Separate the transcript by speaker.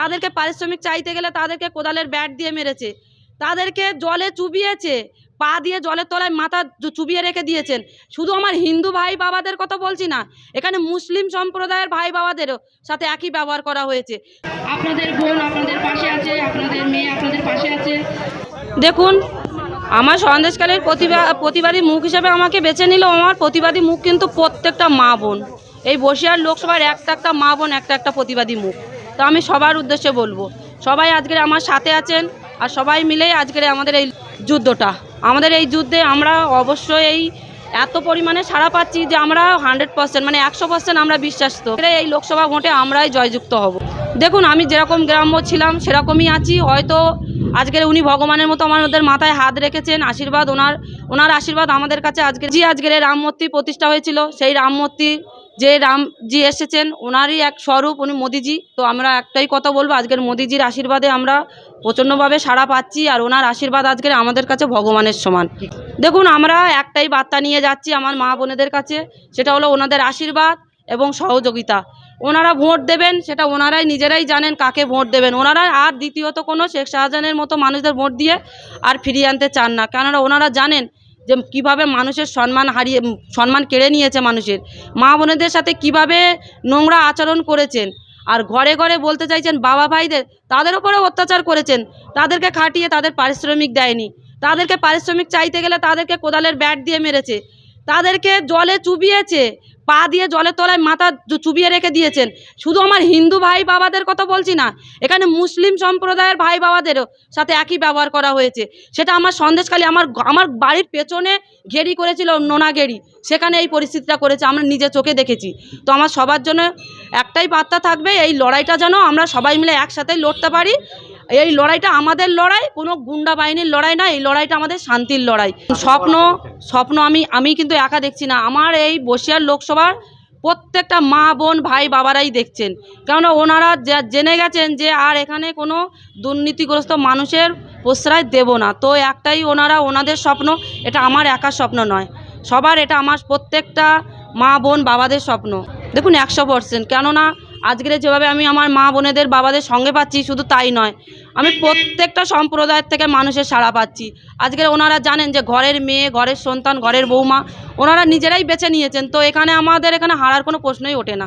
Speaker 1: তাদেরকে পারিশ্রমিক চাইতে গেলে তাদেরকে কোদালের ব্যাট দিয়ে মেরেছে। তাদেরকে জলে চুবিয়েছে, পা দিয়ে জলের তলায় মাথা চুবিয়ে রেখে দিয়েছেন। শুধু আমার হিন্দু ভাই বাবাদের কথা বলছি না, এখানে মুসলিম সম্প্রদায়ের ভাই বাবাদেরও সাথে একই ব্যবহার করা হয়েছে।
Speaker 2: আপনাদের বোন আপনাদের পাশে আছে, আপনাদের মেয়ে আপনাদের পাশে আছে।
Speaker 1: দেখুন, আমার সন্দেশকালের প্রতিভা, প্রতিবাদী মুখ হিসেবে আমাকে বেছে নিল আমার প্রতিবাদী মুখ কিন্তু প্রত্যেকটা মা বোন। এই বসিয়ার লোকসভার একটা একটা মা বোন, একটা একটা প্রতিবাদী মুখ। তো আমি সবার উদ্দেশ্যে বলব। সবাই আজকের আমার সাথে আছেন আর সবাই মিলেই আজকের আমাদের এই যুদ্ধটা। আমাদের এই যুদ্ধে আমরা অবশ্যই এই এত পরিমাণে সাড়া পাচ্ছি যে আমরা হান্ড্রেড পার্সেন্ট মানে একশো পার্সেন্ট আমরা তো এই লোকসভা ভোটে আমরাই জয়যুক্ত হব। দেখুন, আমি যেরকম গ্রাম্য ছিলাম, সেরকমই আছি। হয়তো আজকের উনি ভগবানের মতো আমাদের মাথায় হাত রেখেছেন, আশীর্বাদ ওনার ওনার আশীর্বাদ আমাদের কাছে আজকে। যে আজকের এই রাম মূর্তি প্রতিষ্ঠা হয়েছিল, সেই রাম মূর্তি যে রামজি এসেছেন, ওনারই এক স্বরূপ, উনি মোদিজি। তো আমরা একটাই কথা বলব, আজকের মোদিজির আশীর্বাদে আমরা প্রচণ্ডভাবে সাড়া পাচ্ছি আর ওনার আশীর্বাদ আজকের আমাদের কাছে ভগবানের সমান। দেখুন, আমরা একটাই বার্তা নিয়ে যাচ্ছি আমার মা বোনেদের কাছে, সেটা হলো ওনাদের আশীর্বাদ এবং সহযোগিতা। ওনারা ভোট দেবেন, সেটা ওনারাই নিজেরাই জানেন কাকে ভোট দেবেন। ওনারা আর দ্বিতীয়ত কোনো শেখ শাহজাহানের মতো মানুষদের ভোট দিয়ে আর ফিরিয়ে আনতে চান না। কেননা ওনারা জানেন যে কীভাবে মানুষের সম্মান হারিয়ে, সম্মান কেড়ে নিয়েছে মানুষের। মা বোনেদের সাথে কীভাবে নোংরা আচরণ করেছেন। আর ঘরে ঘরে বলতে চাইছেন বাবা ভাইদের, তাদের উপরেও অত্যাচার করেছেন। তাদেরকে খাটিয়ে তাদের পারিশ্রমিক দেয়নি। তাদেরকে পারিশ্রমিক চাইতে গেলে তাদেরকে কোদালের ব্যাট দিয়ে মেরেছে। তাদেরকে জলে চুবিয়েছে, পা দিয়ে জলের তলায় মাথা চুবিয়ে রেখে দিয়েছেন। শুধু আমার হিন্দু ভাই বাবাদের কথা বলছি না, এখানে মুসলিম সম্প্রদায়ের ভাই বাবাদেরও সাথে একই ব্যবহার করা হয়েছে। সেটা আমার সন্দেশখালি, আমার আমার বাড়ির পেছনে ঘেরি করেছিল নোনা ঘেরি সেখানে এই পরিস্থিতিটা করেছে, আমরা নিজে চোখে দেখেছি। তো আমার সবার জন্য একটাই বার্তা থাকবে, এই লড়াইটা যেন আমরা সবাই মিলে একসাথে লড়তে পারি এই লড়াইটা আমাদের লড়াই, কোনো গুন্ডা বাহিনীর লড়াই না, এই লড়াইটা আমাদের শান্তির লড়াই। স্বপ্ন স্বপ্ন আমি আমি কিন্তু একা দেখছি না। আমার এই বসিয়ার লোকসভার প্রত্যেকটা মা, বোন, ভাই, বাবারাই দেখছেন। কেননা ওনারা জেনে গেছেন যে আর এখানে কোনো দুর্নীতিগ্রস্ত মানুষের প্রশ্রয় দেব না। তো একটাই ওনারা, ওনাদের স্বপ্ন, এটা আমার একার স্বপ্ন নয়। সবার এটা আমার প্রত্যেকটা মা, বোন, বাবাদের স্বপ্ন। দেখুন একশো পার্সেন্ট কেননা আজকের যেভাবে আমি আমার মা বোনেদের বাবাদের সঙ্গে পাচ্ছি, শুধু তাই নয়, আমি প্রত্যেকটা সম্প্রদায়ের থেকে মানুষের সাড়া পাচ্ছি। আজকের ওনারা জানেন যে ঘরের মেয়ে, ঘরের সন্তান, ঘরের বৌমা, ওনারা নিজেরাই বেছে নিয়েছেন, তো এখানে আমাদের এখানে হারার কোনো প্রশ্নই ওঠে না।